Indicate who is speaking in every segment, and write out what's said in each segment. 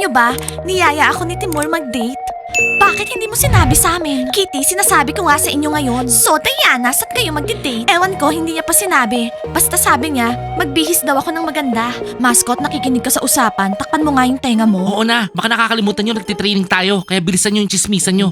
Speaker 1: nyo ba, niyaya ako ni Timur mag-date? Bakit hindi mo sinabi sa amin? Kitty, sinasabi ko nga sa inyo ngayon. So, Diana, saan kayo magdi-date? Ewan ko, hindi niya pa sinabi. Basta sabi niya, magbihis daw ako ng maganda. Mascot, nakikinig ka sa usapan. Takpan mo nga yung tenga mo.
Speaker 2: Oo na, baka nakakalimutan nyo, nagtitraining tayo. Kaya bilisan nyo yung chismisan nyo.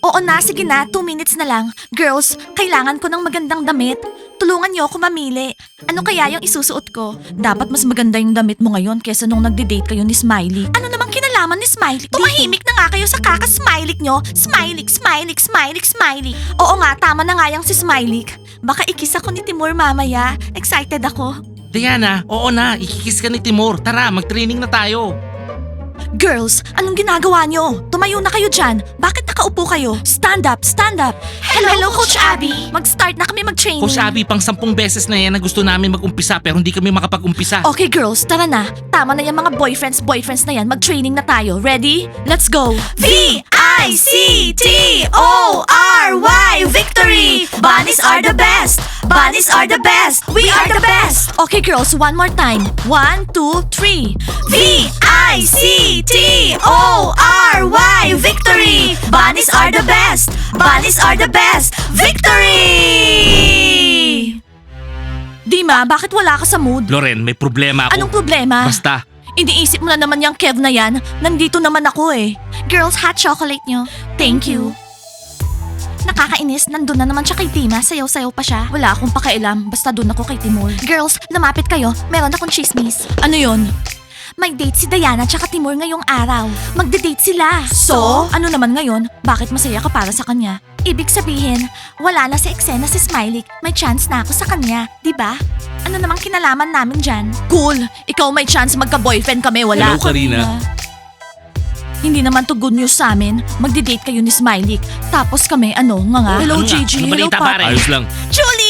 Speaker 1: Oo na, sige na, two minutes na lang. Girls, kailangan ko ng magandang damit. Tulungan niyo ako mamili. Ano kaya yung isusuot ko? Dapat mas maganda yung damit mo ngayon kesa nung nagde-date kayo ni Smiley. Ano namang kinalaman ni Smiley? Tumahimik na nga kayo sa kaka-smiley nyo. Smiley, smiley, smiley, smiley. Oo nga, tama na nga yung si Smiley. Baka ikis ako ni Timur mamaya. Excited ako.
Speaker 2: Diana, oo na, ikikis ka ni Timur. Tara, mag-training na tayo.
Speaker 1: Girls, anong ginagawa nyo? Tumayo na kayo dyan. Bakit nakaupo kayo? Stand up, stand up. Hello, Coach Abby. Mag-start na kami mag-training.
Speaker 2: Coach Abby, pang sampung beses na yan na gusto namin mag-umpisa pero hindi kami makapag-umpisa.
Speaker 1: Okay girls, tara na. Tama na yung mga boyfriends, boyfriends na yan. Mag-training na tayo. Ready? Let's go! V-I-C-T-O-R-Y Victory! Bunnies are the best! Bunnies are the best! We are the best! Okay girls, one more time. One, two, three. V-I-C-T-O-R-Y Victory! Bunnies are the best! Bunnies are the best! Victory! Dima, bakit wala ka sa mood?
Speaker 2: Loren, may problema ako.
Speaker 1: Anong problema?
Speaker 2: Basta,
Speaker 1: Iniisip mo na naman yung Kev na yan. Nandito naman ako eh. Girls, hot chocolate nyo. Thank you. Nakakainis, nandun na naman siya kay Tima. Sayaw-sayaw pa siya. Wala akong pakialam. Basta dun ako kay Timur. Girls, lumapit kayo. Meron akong chismis. Ano yon? May date si Diana tsaka Timur ngayong araw. Magde-date sila. So? Ano naman ngayon? Bakit masaya ka para sa kanya? Ibig sabihin, wala na si eksena si Smiley. May chance na ako sa kanya, di ba? Ano namang kinalaman namin dyan? Cool! Ikaw may chance magka-boyfriend kami, wala
Speaker 2: Hello, Karina.
Speaker 1: Hindi naman to good news sa amin. Magdi-date kayo ni Smiley. Tapos kami, ano, nga nga.
Speaker 2: ano nga? Ano balita, pare? Ayos lang.
Speaker 1: Julie,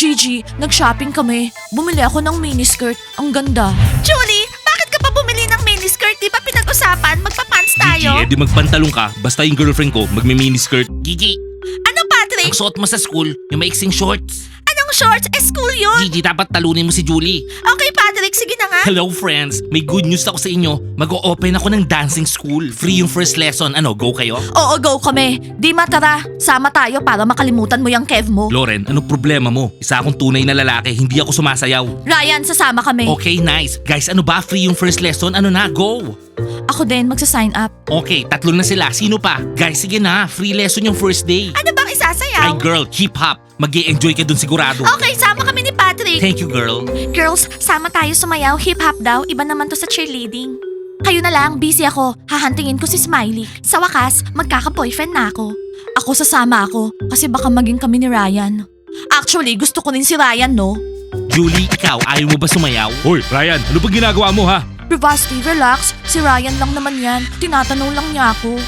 Speaker 1: Gigi, nag-shopping kami. Bumili ako ng miniskirt. Ang ganda. Julie, bakit ka pa bumili ng miniskirt? Di ba pinag-usapan? Magpa-pants
Speaker 2: Gigi, eh di magpantalong ka. Basta yung girlfriend ko, magmi-miniskirt. Gigi,
Speaker 1: Ano, Patrick?
Speaker 2: ang suot mo sa school, yung maiksing shorts.
Speaker 1: Anong shorts? Eh, school yun.
Speaker 2: Gigi, dapat talunin mo si Julie.
Speaker 1: Okay, Patrick, sige na nga.
Speaker 2: Hello friends, may good news ako sa inyo. Mag-o-open ako ng dancing school. Free yung first lesson. Ano, go kayo?
Speaker 1: Oo, go kami. Di matara. Sama tayo para makalimutan mo yung Kev mo.
Speaker 2: Loren, ano problema mo? Isa akong tunay na lalaki, hindi ako sumasayaw.
Speaker 1: Ryan, sasama kami.
Speaker 2: Okay, nice. Guys, ano ba? Free yung first lesson? Ano na? Go!
Speaker 1: Ako din, magsa-sign up.
Speaker 2: Okay, tatlo na sila. Sino pa? Guys, sige na. Free lesson yung first day.
Speaker 1: Ano bang isasayaw?
Speaker 2: Ay girl, keep up. mag enjoy ka dun sigurado.
Speaker 1: Okay, sama kami ni Patrick.
Speaker 2: Thank you, girl.
Speaker 1: Girls, sama tayo sumayaw. Hip-hop daw. Iba naman to sa cheerleading. Kayo na lang, busy ako. Hahantingin ko si Smiley. Sa wakas, magkaka-boyfriend na ako. Ako sasama ako, kasi baka maging kami ni Ryan. Actually, gusto ko rin si Ryan, no?
Speaker 2: Julie, ikaw, ayaw mo ba sumayaw?
Speaker 3: Hoy, Ryan, ano bang ginagawa mo ha?
Speaker 1: Bravasti, relax. Si Ryan lang naman yan. Tinatanong lang niya ako.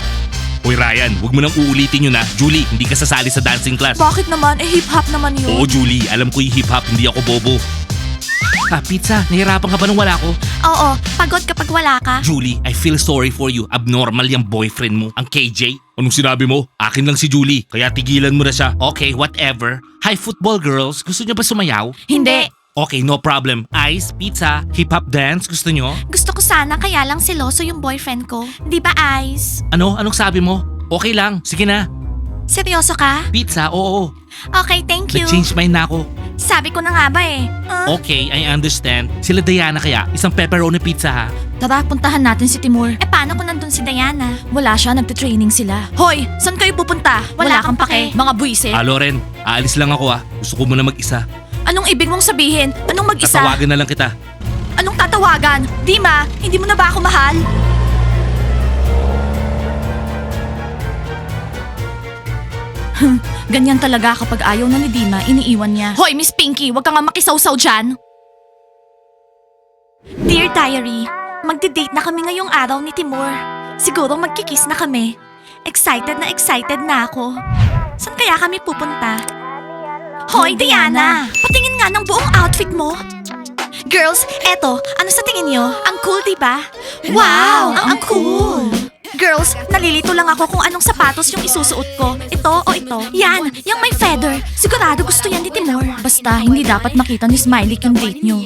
Speaker 2: Hoy Ryan, wag mo nang uulitin yun na. Julie, hindi ka sasali sa dancing class.
Speaker 1: Bakit naman? Eh, hip-hop naman yun.
Speaker 2: Oo, Julie, alam ko yung hip-hop, hindi ako bobo. Ah, pizza, nahirapan ka ba nung wala ko?
Speaker 1: Oo, pagod kapag wala ka.
Speaker 2: Julie, I feel sorry for you. Abnormal yung boyfriend mo, ang KJ.
Speaker 3: Anong sinabi mo?
Speaker 2: Akin lang si Julie, kaya tigilan mo na siya. Okay, whatever. Hi, football girls. Gusto niyo ba sumayaw?
Speaker 1: Hindi.
Speaker 2: Okay, no problem. Ice, pizza, hip-hop dance. Gusto niyo?
Speaker 1: Gusto ko sana kaya lang seloso yung boyfriend ko. Di ba, Ice?
Speaker 2: Ano? Anong sabi mo? Okay lang. Sige na.
Speaker 1: Seryoso ka?
Speaker 2: Pizza, oo.
Speaker 1: Okay, thank you.
Speaker 2: Nag-change mind na ako.
Speaker 1: Sabi ko na nga ba eh. Ah,
Speaker 2: Okay, I understand. Sila Diana kaya, isang pepperoni pizza ha.
Speaker 1: Tara, puntahan natin si Timur. Eh paano kung nandun si Diana? Wala siya, nagte-training sila. Hoy, saan kayo pupunta? Wala, kang pake. Mga buwise.
Speaker 2: Ah, Loren, aalis lang ako ah. Gusto ko muna mag-isa.
Speaker 1: Anong ibig mong sabihin? Anong mag-isa?
Speaker 2: Tatawagan na lang kita.
Speaker 1: Anong tatawagan? Dima, hindi mo na ba ako mahal? Ganyan talaga kapag ayaw na ni Dima, iniiwan niya. Hoy, Miss Pinky, wag ka nga makisawsaw dyan. Dear Diary, magde-date na kami ngayong araw ni Timur. Siguro magkikiss na kami. Excited na excited na ako. Saan kaya kami pupunta? Hoy, Diana! Patingin nga ng buong outfit mo. Girls, eto, ano sa tingin nyo? Ang cool, di ba? Wow, ang, cool. Girls, nalilito lang ako kung anong sapatos yung isusuot ko. Ito o ito? Yan, yung may feather. Sigurado gusto yan ni Timur. Basta, hindi dapat makita ni Smiley yung date nyo.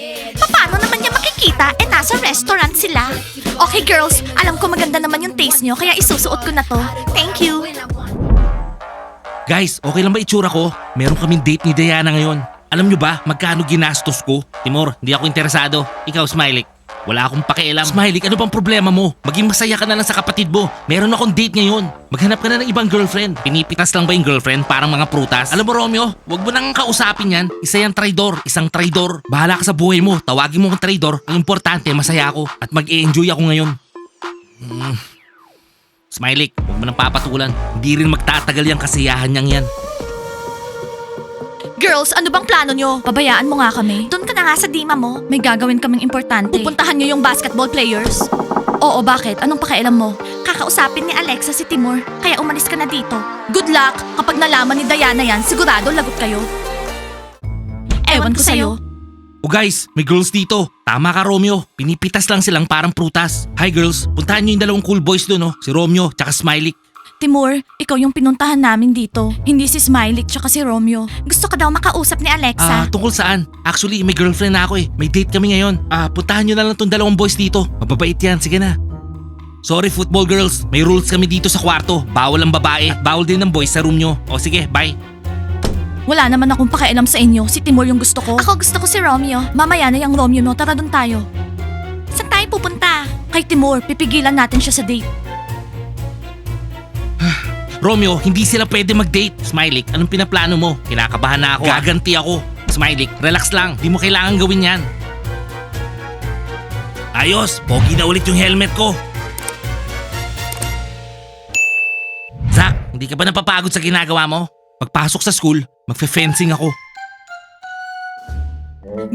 Speaker 1: Paano naman niya makikita? eh nasa restaurant sila. Okay girls, alam ko maganda naman yung taste nyo, kaya isusuot ko na to. Thank you.
Speaker 2: Guys, okay lang ba itsura ko? Meron kaming date ni Diana ngayon. Alam nyo ba magkano ginastos ko? Timor, hindi ako interesado. Ikaw, Smiley. Wala akong pakialam. Smiley, ano bang problema mo? Maging masaya ka na lang sa kapatid mo. Meron akong date ngayon. Maghanap ka na ng ibang girlfriend. Pinipitas lang ba yung girlfriend? Parang mga prutas. Alam mo, Romeo, wag mo nang kausapin yan. Isa yung traidor. Isang traidor. Bahala ka sa buhay mo. Tawagin mo akong traidor. Ang importante, masaya ako. At mag-enjoy ako ngayon. Hmm. Smiley, huwag mo nang papatulan. Hindi rin magtatagal yung kasiyahan niyang yan.
Speaker 1: Girls, ano bang plano nyo? Pabayaan mo nga kami. Doon ka na nga sa dima mo. May gagawin kaming importante. Pupuntahan nyo yung basketball players? Oo, bakit? Anong pakialam mo? Kakausapin ni Alexa si Timur, kaya umalis ka na dito. Good luck! Kapag nalaman ni Diana yan, sigurado lagot kayo. Ewan ko sa'yo.
Speaker 2: O guys, may girls dito. Tama ka Romeo, pinipitas lang silang parang prutas. Hi girls, puntahan nyo yung dalawang cool boys doon, no? si Romeo tsaka Smiley.
Speaker 1: Timur, ikaw yung pinuntahan namin dito. Hindi si Smiley tsaka si Romeo. Gusto ka daw makausap ni
Speaker 2: Ah,
Speaker 1: Alexa.
Speaker 2: tungkol saan? Actually, may girlfriend na ako eh. May date kami ngayon. Ah, puntahan nyo na lang tong dalawang boys dito. Mababait yan, sige na. Sorry football girls, may rules kami dito sa kwarto. Bawal ang babae at bawal din ng boys sa room nyo. O sige, bye.
Speaker 1: Wala naman akong pakialam sa inyo. Si Timur yung gusto ko. Ako gusto ko si Romeo. Mamaya na yung Romeo mo. Tara doon tayo. Saan tayo pupunta? Kay Timur. Pipigilan natin siya sa date.
Speaker 2: Romeo, hindi sila pwede mag-date. Smiley, anong pinaplano mo? Kinakabahan na ako. Gaganti ako. Smiley, relax lang. Di mo kailangan gawin yan. Ayos, pogi na ulit yung helmet ko. Zach, hindi ka ba napapagod sa ginagawa mo? Pagpasok sa school, magfe-fencing ako.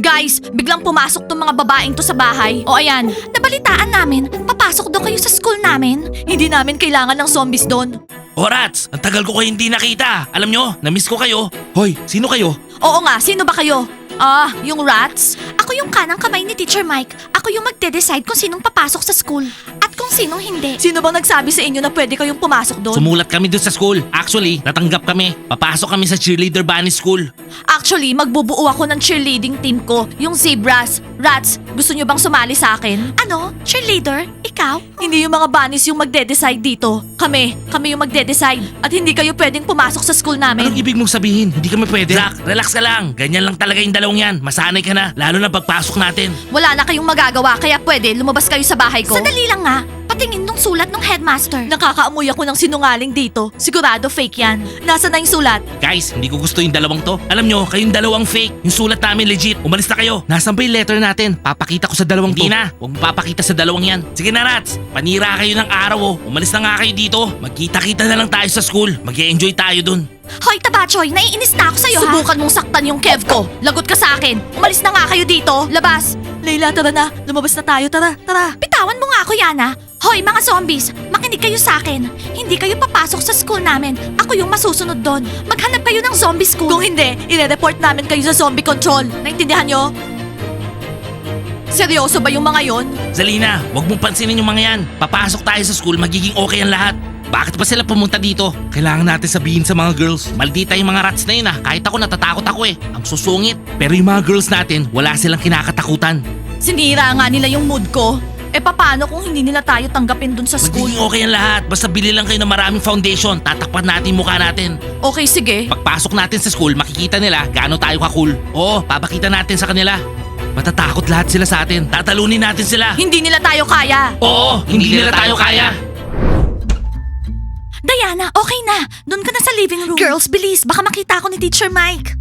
Speaker 1: Guys, biglang pumasok tong mga babaeng to sa bahay. O ayan, nabalitaan namin. Papasok daw kayo sa school namin. Hindi namin kailangan ng zombies doon.
Speaker 2: Oh, Rats, ang tagal ko kayo hindi nakita. Alam nyo, na-miss ko kayo. Hoy, sino kayo?
Speaker 1: Oo nga, sino ba kayo? Ah, yung rats? Ako yung kanang kamay ni Teacher Mike. Ako yung magde-decide kung sinong papasok sa school at kung sinong hindi. Sino bang nagsabi sa inyo na pwede kayong pumasok doon?
Speaker 2: Sumulat kami doon sa school. Actually, natanggap kami. Papasok kami sa cheerleader bunny school.
Speaker 1: Actually, magbubuo ako ng cheerleading team ko, yung Zebras. Rats, gusto nyo bang sumali sa akin? Ano? Cheerleader? Ikaw? Hindi yung mga bunnies yung magde-decide dito. Kami, kami yung magde-decide. At hindi kayo pwedeng pumasok sa school namin.
Speaker 2: Anong ibig mong sabihin? Hindi kami pwede. Zach, relax ka lang. Ganyan lang talaga yung dalawang yan. Masanay ka na. Lalo na pagpasok natin.
Speaker 1: Wala na kayong magagawa kaya pwede lumabas kayo sa bahay ko. Sandali lang nga. Patingin nung sulat ng headmaster. Nakakaamoy ako ng sinungaling dito. Sigurado fake yan. Nasaan na yung sulat?
Speaker 2: Guys, hindi ko gusto yung dalawang to. Alam nyo, kayong dalawang fake. Yung sulat namin legit. Umalis na kayo. Nasaan ba yung letter natin? Papakita ko sa dalawang to. Hindi na. Huwag papakita sa dalawang yan. Sige na, Rats. Panira kayo ng araw oh. Umalis na nga kayo dito. Magkita-kita na lang tayo sa school. mag enjoy tayo dun.
Speaker 1: Hoy, Tabachoy, naiinis na ako sa'yo Subukan mong saktan yung Kev ko. Lagot ka sa akin. Umalis na nga kayo dito. Labas. Leila, tara na. Lumabas na tayo. Tara, tara. Bitawan mo nga ako, Yana. Hoy, mga zombies, makinig kayo sa akin. Hindi kayo papasok sa school namin. Ako yung masusunod doon. Maghanap kayo ng zombie school. Kung hindi, ire-report namin kayo sa zombie control. Naintindihan nyo? Seryoso ba yung mga yon?
Speaker 2: Zalina, huwag mong pansinin yung mga yan. Papasok tayo sa school, magiging okay ang lahat. Bakit pa sila pumunta dito? Kailangan natin sabihin sa mga girls. Maldita yung mga rats na yun ah. Kahit ako natatakot ako eh. Ang susungit. Pero yung mga girls natin, wala silang kinakatakutan.
Speaker 1: Sinira nga nila yung mood ko. Eh paano kung hindi nila tayo tanggapin dun sa school?
Speaker 2: Magiging okay ang lahat. Basta bili lang kayo ng maraming foundation. Tatakpan natin yung mukha natin.
Speaker 1: Okay, sige.
Speaker 2: Pagpasok natin sa school, makikita nila gaano tayo ka-cool. Oo, papakita natin sa kanila. Matatakot lahat sila sa atin. Tatalunin natin sila.
Speaker 1: Hindi nila tayo kaya.
Speaker 2: Oo, hindi, nila tayo kaya.
Speaker 1: Diana, okay na. Doon ka na sa living room. Girls, bilis. Baka makita ako ni Teacher Mike.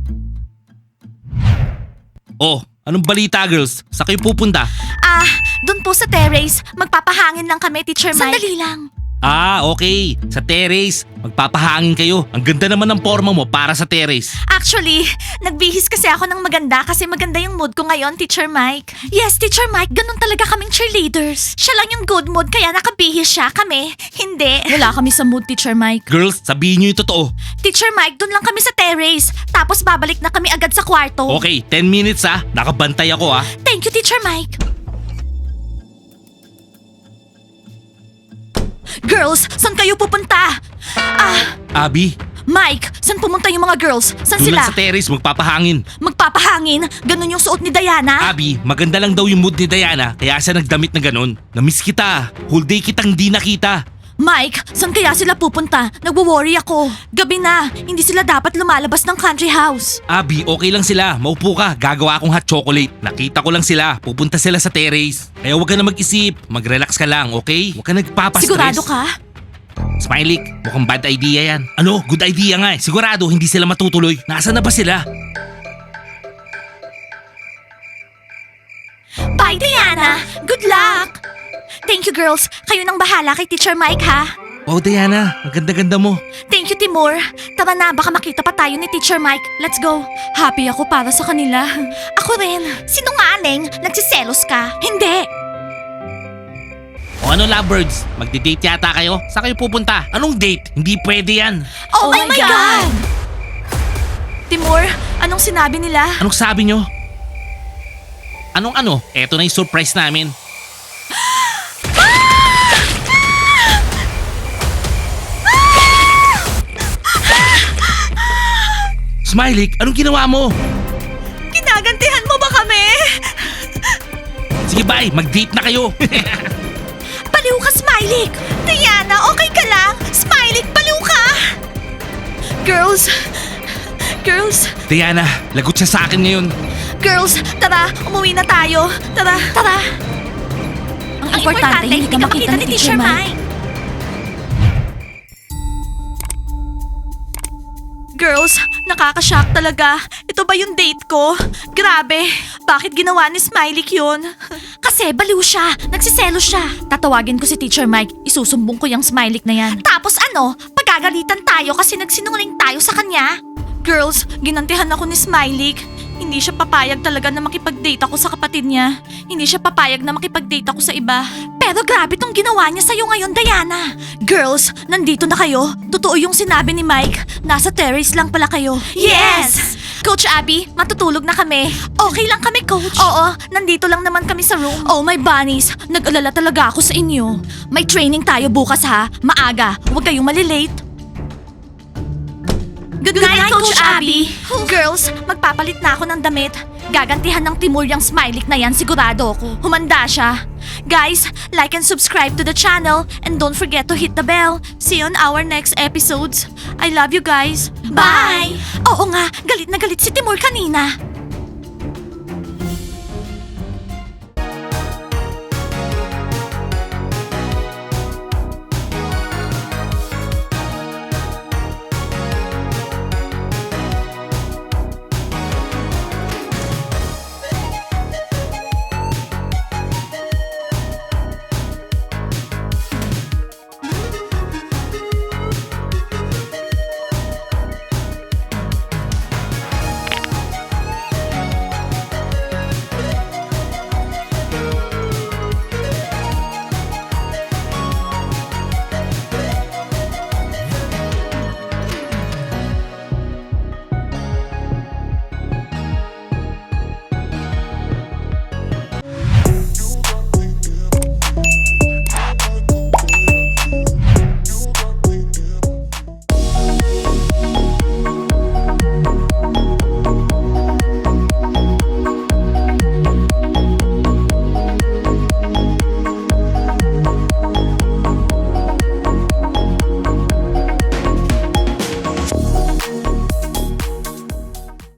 Speaker 2: Oh, anong balita girls? Sa kayo pupunta?
Speaker 1: Ah, doon po sa terrace. Magpapahangin lang kami, Teacher Mike. Sandali lang.
Speaker 2: Ah, okay. Sa terrace. Magpapahangin kayo. Ang ganda naman ng forma mo para sa terrace.
Speaker 1: Actually, nagbihis kasi ako ng maganda kasi maganda yung mood ko ngayon, Teacher Mike. Yes, Teacher Mike, ganun talaga kaming cheerleaders. Siya lang yung good mood kaya nakabihis siya. Kami, hindi. Wala kami sa mood, Teacher Mike.
Speaker 2: Girls, sabihin niyo yung totoo.
Speaker 1: Teacher Mike, doon lang kami sa terrace. Tapos babalik na kami agad sa kwarto.
Speaker 2: Okay, 10 minutes ah. Nakabantay ako ah.
Speaker 1: Thank you, Teacher Mike. Girls, saan kayo pupunta? Ah,
Speaker 2: Abby,
Speaker 1: Mike, saan pumunta yung mga girls? Saan
Speaker 2: Doon
Speaker 1: sila?
Speaker 2: lang sa terrace, magpapahangin.
Speaker 1: Magpapahangin? Ganun yung suot ni Diana?
Speaker 2: Abby, maganda lang daw yung mood ni Diana, kaya siya nagdamit na ganun. Namiss kita. Whole day kitang di nakita.
Speaker 1: Mike, saan kaya sila pupunta? Nagwo-worry ako. Gabi na, hindi sila dapat lumalabas ng country house.
Speaker 2: Abby, okay lang sila. Maupo ka. Gagawa akong hot chocolate. Nakita ko lang sila. Pupunta sila sa terrace. Kaya huwag ka na mag-isip. Mag-relax ka lang, okay? Huwag ka nagpapastress.
Speaker 1: Sigurado ka?
Speaker 2: Smiley, mukhang bad idea yan. Ano? Good idea nga eh. Sigurado hindi sila matutuloy. Nasaan na ba sila?
Speaker 1: Bye, Diana! Good luck! Thank you, girls. Kayo nang bahala kay Teacher Mike, ha?
Speaker 2: Oh, Diana. Ang ganda-ganda mo.
Speaker 1: Thank you, Timur. Tara na, baka makita pa tayo ni Teacher Mike. Let's go. Happy ako para sa kanila. Ako rin. Sinungaling, nagsiselos ka. Hindi.
Speaker 2: O ano, lovebirds? Magdi-date yata kayo? Saan kayo pupunta? Anong date? Hindi pwede yan.
Speaker 1: Oh, my God! Timur, anong sinabi nila?
Speaker 2: Anong sabi nyo? Anong ano? Eto na yung surprise namin. Smiley, anong ginawa mo?
Speaker 1: Ginagantihan mo ba kami?
Speaker 2: Sige bye, mag-date na kayo.
Speaker 1: Baliw ka, Smiley! Diana, okay ka lang? Smiley, baliw ka! Girls, girls,
Speaker 2: Diana, lagot siya sa akin ngayon.
Speaker 1: girls, tara, umuwi na tayo. Tara, tara. Ang, importante, hindi ka makita ni Teacher Mike. Girls, nakakashock talaga. Ito ba yung date ko? Grabe, bakit ginawa ni Smiley yun? Kasi baliw siya, nagsiselo siya. Tatawagin ko si Teacher Mike, isusumbong ko yung Smiley na yan. Tapos ano, pagagalitan tayo kasi nagsinungaling tayo sa kanya? Girls, ginantihan ako ni Smiley. Hindi siya papayag talaga na makipag-date ako sa kapatid niya. Hindi siya papayag na makipag-date ako sa iba. Pero grabe tong ginawa niya sa'yo ngayon, Diana. Girls, nandito na kayo. Totoo yung sinabi ni Mike. Nasa terrace lang pala kayo. Yes! Coach Abby, matutulog na kami. Okay lang kami, Coach. Oo, nandito lang naman kami sa room. Oh, my bunnies. Nag-alala talaga ako sa inyo. May training tayo bukas ha. Maaga. Huwag kayong malilate. Good, night, Coach, Abby. Girls, magpapalit na ako ng damit. Gagantihan ng Timur yung smiley na yan, sigurado ako. Humanda siya. Guys, like and subscribe to the channel and don't forget to hit the bell. See you on our next episodes. I love you guys. Bye! Oo nga, galit na galit si Timur kanina.